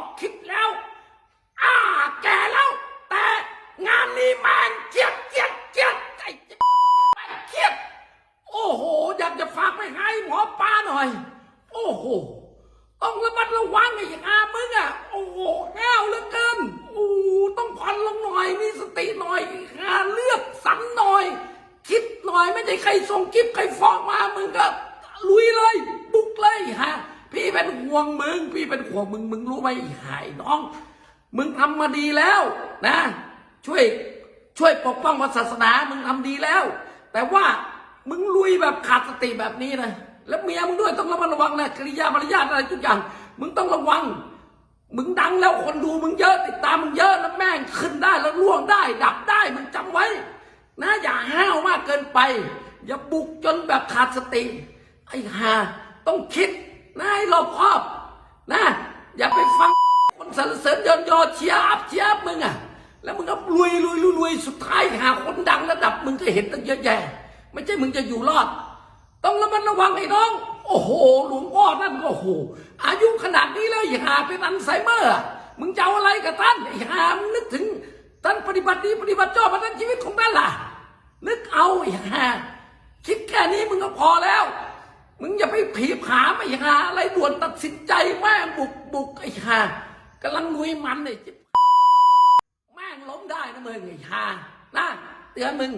อกคิดแล้ว อ้าแก่แล้ว แต่งานนี้มันเจียดเจียดเจียดไอ้แม่งเจ็บโอ้โห อยากจะฝากไปให้หมอปลาหน่อย โอ้โห ต้องระมัดระวังไอ้อามึงอะ โอ้โหแก้วเหลือเกินโอ้ต้องผ่อนลงหน่อย มีสติหน่อยหาเลือกสันหน่อย คิดหน่อยไม่ใช่ใครส่งกิฟใครฟอกมา มึงก็ลุยเลย บุกเลยฮะ พี่เป็นห่วงมึง พี่เป็นห่วงมึง มึงรู้ไหมหายน้อง มึงทำมาดีแล้วนะ ช่วยช่วยปกป้องศาสนา มึงทำดีแล้ว แต่ว่ามึงลุยแบบขาดสติแบบนี้นะแล้วเมียมึงด้วยต้องระมัดระวังนะกิริยามารยาทอะไรทุกอย่าง มึงต้องระวัง มึงดังแล้วคนดูมึงเยอะ ติดตามมึงเยอะแล้วแม่งขึ้นได้แล้วล่วงได้ ดับได้มึงจำไว้ นะอย่าห้าวมากเกินไป อย่าบุกจนแบบขาดสติ ไอ้ห่าต้องคิด นะให้รอบคอบนะ อย่าไปฟังคนสรรเสริญยอนยอเชียร์อัพเชียร์อัพมึงอะ แล้วมึงก็รวยรวยรวยรวยสุดท้ายหาคนดังระดับมึงก็เห็นตั้งเยอะแยะ ไม่ใช่มึงจะอยู่รอด ต้องระมัดระวังไอ้น้อง โอ้โห หลวงพ่อนั่นก็โห อายุขนาดนี้แล้วอย่าหาเป็นอัลไซเมอร์ มึงจะเอาอะไรกับท่านไอ้หามึงนึกถึงท่านปฏิบัติดีปฏิบัติชอบมาทั้งชีวิตของท่านล่ะ นึกเอาไอ้หาคิดแค่นี้มึงก็พอแล้ว มึงอย่าไปผีผามไม่หาอะไรด่วนตัดสินใจแม่งบุกบุกไอ้หากำลังลุยมันไอ้จิ๊บแม่งล้มได้นะมึงไอ้หานะเตือนมึง